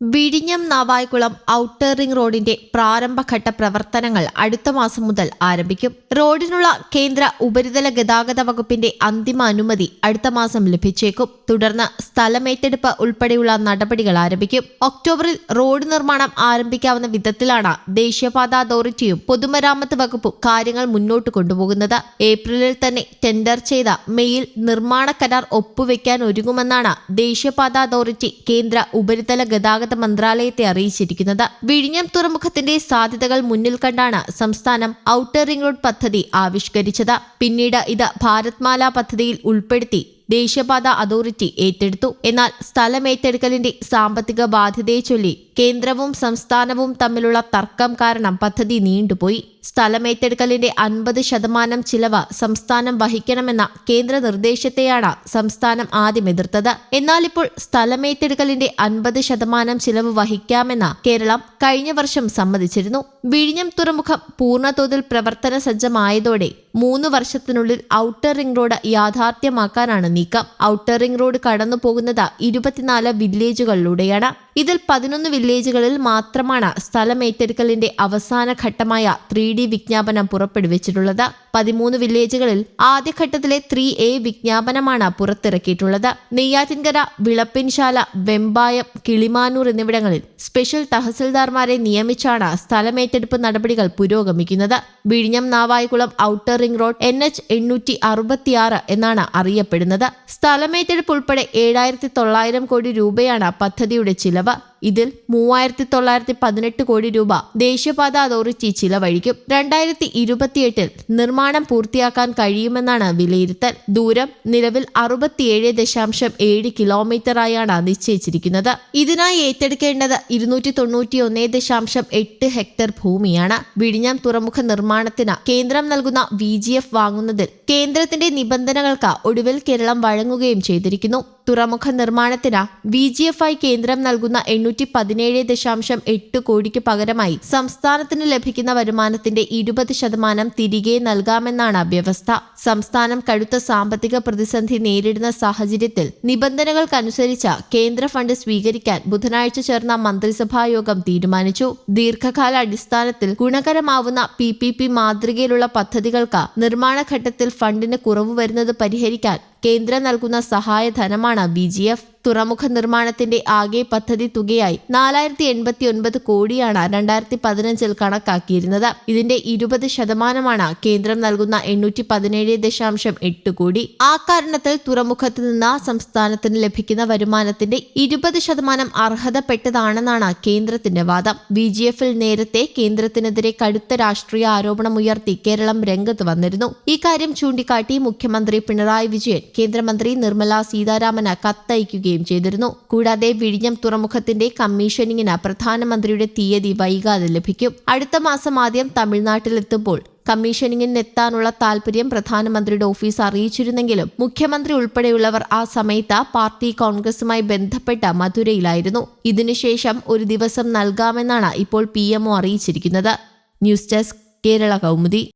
വിഴിഞ്ഞം Navaikulam outer ring റോഡിന്റെ പ്രാരംഭഘട്ട പ്രവർത്തനങ്ങൾ അടുത്ത മാസം മുതൽ ആരംഭിക്കും. റോഡിനുള്ള കേന്ദ്ര ഉപരിതല ഗതാഗത വകുപ്പിന്റെ അന്തിമ അനുമതി അടുത്ത മാസം ലഭിച്ചേക്കും. തുടർന്ന് സ്ഥലമേറ്റെടുപ്പ് ഉൾപ്പെടെയുള്ള നടപടികൾ ആരംഭിക്കും. ഒക്ടോബറിൽ റോഡ് നിർമ്മാണം ആരംഭിക്കാവുന്ന വിധത്തിലാണ് ദേശീയപാത അതോറിറ്റിയും പൊതുമരാമത്ത് വകുപ്പും കാര്യങ്ങൾ മുന്നോട്ട് കൊണ്ടുപോകുന്നത്. ഏപ്രിലിൽ തന്നെ ടെൻഡർ ചെയ്ത മെയിൽ നിർമ്മാണ കരാർ ഒപ്പുവെക്കാൻ ഒരുങ്ങുമെന്നാണ് ദേശീയപാത അതോറിറ്റി കേന്ദ്ര ഉപരിതല ഗതാഗത മന്ത്രാലയത്തെ അറിയിച്ചിരിക്കുന്നത്. വിഴിഞ്ഞം തുറമുഖത്തിന്റെ സാധ്യതകൾ മുന്നിൽ കണ്ടാണ് സംസ്ഥാനം ഔട്ടർ റിംഗ് റോഡ് പദ്ധതി ആവിഷ്കരിച്ചത്. പിന്നീട് ഇത് ഭാരത്മാല പദ്ധതിയിൽ ഉൾപ്പെടുത്തി ദേശീയപാത അതോറിറ്റി ഏറ്റെടുത്തു. എന്നാൽ സ്ഥലമേറ്റെടുക്കലിന്റെ സാമ്പത്തിക ബാധ്യതയെ ചൊല്ലി കേന്ദ്രവും സംസ്ഥാനവും തമ്മിലുള്ള തർക്കം കാരണം പദ്ധതി നീണ്ടുപോയി. സ്ഥലമേറ്റെടുക്കലിന്റെ അൻപത് ശതമാനം ചിലവ് സംസ്ഥാനം വഹിക്കണമെന്ന കേന്ദ്ര നിർദ്ദേശത്തെയാണ് സംസ്ഥാനം ആദ്യം എതിർത്തത്. എന്നാൽ ഇപ്പോൾ സ്ഥലമേറ്റെടുക്കലിന്റെ അൻപത് ശതമാനം ചിലവ് വഹിക്കാമെന്ന കേരളം കഴിഞ്ഞ വർഷം സമ്മതിച്ചിരുന്നു. വിഴിഞ്ഞം തുറമുഖം പൂർണതോതിൽ പ്രവർത്തന സജ്ജമായതോടെ മൂന്ന് വർഷത്തിനുള്ളിൽ ഔട്ടർ റിംഗ് റോഡ് യാഥാർത്ഥ്യമാക്കാനാണ് നീക്കം. ഔട്ടർ റിംഗ് റോഡ് കടന്നു പോകുന്നത് ഇരുപത്തിനാല് വില്ലേജുകളിലൂടെയാണ്. ഇതിൽ പതിനൊന്ന് വില്ലേജുകളിൽ മാത്രമാണ് സ്ഥലമേറ്റെടുക്കലിന്റെ അവസാന ഘട്ടമായ ത്രീ ഡി വിജ്ഞാപനം പുറപ്പെടുവിച്ചിട്ടുള്ളത്. പതിമൂന്ന് വില്ലേജുകളിൽ ആദ്യഘട്ടത്തിലെ ത്രീ എ വിജ്ഞാപനമാണ് പുറത്തിറക്കിയിട്ടുള്ളത്. നെയ്യാറ്റിൻകര വിളപ്പിൻശാല വെമ്പായം കിളിമാനൂർ എന്നിവിടങ്ങളിൽ സ്പെഷ്യൽ തഹസിൽദാർമാരെ നിയമിച്ചാണ് സ്ഥലമേറ്റെടുപ്പ് നടപടികൾ പുരോഗമിക്കുന്നത്. വിഴിഞ്ഞം Navaikulam outer ring road N H എണ്ണൂറ്റി അറുപത്തിയാറ് എന്നാണ് അറിയപ്പെടുന്നത്. സ്ഥലമേറ്റെടുപ്പ് ഉൾപ്പെടെ ഏഴായിരത്തി തൊള്ളായിരം കോടി രൂപയാണ് പദ്ധതിയുടെ ചിലവ്. ഇതിൽ മൂവായിരത്തി തൊള്ളായിരത്തി പതിനെട്ട് കോടി രൂപ ദേശീയപാത അതോറിറ്റി ചിലവഴിക്കും. രണ്ടായിരത്തി ഇരുപത്തിയെട്ടിൽ നിർമ്മാണം പൂർത്തിയാക്കാൻ കഴിയുമെന്നാണ് വിലയിരുത്തൽ. ദൂരം നിലവിൽ അറുപത്തിയേഴ് ദശാംശം ഏഴ് കിലോമീറ്ററായാണ് നിശ്ചയിച്ചിരിക്കുന്നത്. ഇതിനായി ഏറ്റെടുക്കേണ്ടത് ഇരുന്നൂറ്റി തൊണ്ണൂറ്റി ഒന്ന് ദശാംശം എട്ട് ഹെക്ടർ ഭൂമിയാണ്. വിഴിഞ്ഞം തുറമുഖ നിർമ്മാണത്തിന് കേന്ദ്രം നൽകുന്ന വി ജി എഫ് വാങ്ങുന്നതിൽ കേന്ദ്രത്തിന്റെ നിബന്ധനകൾക്ക് ഒടുവിൽ കേരളം വഴങ്ങുകയും ചെയ്തിരിക്കുന്നു. തുറമുഖ നിർമ്മാണത്തിന് വി ജി എഫ് ഐ കേന്ദ്രം നൽകുന്ന എണ്ണൂറ്റി പതിനേഴ് ദശാംശം എട്ട് കോടിക്ക് പകരമായി സംസ്ഥാനത്തിന് ലഭിക്കുന്ന വരുമാനത്തിന്റെ ഇരുപത് ശതമാനം തിരികെ നൽകാമെന്നാണ് വ്യവസ്ഥ. സംസ്ഥാനം കടുത്ത സാമ്പത്തിക പ്രതിസന്ധി നേരിടുന്ന സാഹചര്യത്തിൽ നിബന്ധനകൾക്കനുസരിച്ച് കേന്ദ്ര ഫണ്ട് സ്വീകരിക്കാൻ ബുധനാഴ്ച ചേർന്ന മന്ത്രിസഭാ യോഗം തീരുമാനിച്ചു. ദീർഘകാല അടിസ്ഥാനത്തിൽ ഗുണകരമാവുന്ന പി പി പി മാതൃകയിലുള്ള പദ്ധതികൾക്ക് നിർമ്മാണ ഘട്ടത്തിൽ ഫണ്ടിന് കുറവ് വരുന്നത് പരിഹരിക്കാൻ കേന്ദ്രം നൽകുന്ന സഹായധനമാണ് ബി ജി എഫ്. തുറമുഖ നിർമ്മാണത്തിന്റെ ആകെ പദ്ധതി തുകയായി നാലായിരത്തി എൺപത്തി ഒൻപത് കോടിയാണ് രണ്ടായിരത്തി പതിനഞ്ചിൽ കണക്കാക്കിയിരുന്നത്. ഇതിന്റെ ഇരുപത് ശതമാനമാണ് കേന്ദ്രം നൽകുന്ന എണ്ണൂറ്റി പതിനേഴ് ദശാംശം എട്ട് കോടി. ആ കാരണത്തിൽ തുറമുഖത്ത് നിന്ന് സംസ്ഥാനത്തിന് ലഭിക്കുന്ന വരുമാനത്തിന്റെ ഇരുപത് ശതമാനം അർഹതപ്പെട്ടതാണെന്നാണ് കേന്ദ്രത്തിന്റെ വാദം. ബി ജി എഫിൽ നേരത്തെ കേന്ദ്രത്തിനെതിരെ കടുത്ത രാഷ്ട്രീയ ആരോപണമുയർത്തി കേരളം രംഗത്ത് വന്നിരുന്നു. ഇക്കാര്യം ചൂണ്ടിക്കാട്ടി മുഖ്യമന്ത്രി പിണറായി വിജയൻ കേന്ദ്രമന്ത്രി നിർമ്മല സീതാരാമന് കത്തയക്കുകയും ചെയ്തിരുന്നു. കൂടാതെ വിഴിഞ്ഞം തുറമുഖത്തിന്റെ കമ്മീഷനിങ്ങിന് പ്രധാനമന്ത്രിയുടെ തീയതി വൈകാതെ ലഭിക്കും. അടുത്ത മാസം ആദ്യം തമിഴ്നാട്ടിലെത്തുമ്പോൾ കമ്മീഷനിങ്ങിനെത്താനുള്ള താൽപര്യം പ്രധാനമന്ത്രിയുടെ ഓഫീസ് അറിയിച്ചിരുന്നെങ്കിലും മുഖ്യമന്ത്രി ഉൾപ്പെടെയുള്ളവർ ആ സമയത്ത് പാർട്ടി കോൺഗ്രസുമായി ബന്ധപ്പെട്ട മധുരയിലായിരുന്നു. ഇതിനുശേഷം ഒരു ദിവസം നൽകാമെന്നാണ് ഇപ്പോൾ പി അറിയിച്ചിരിക്കുന്നത്. News desk Kerala Kaumudi.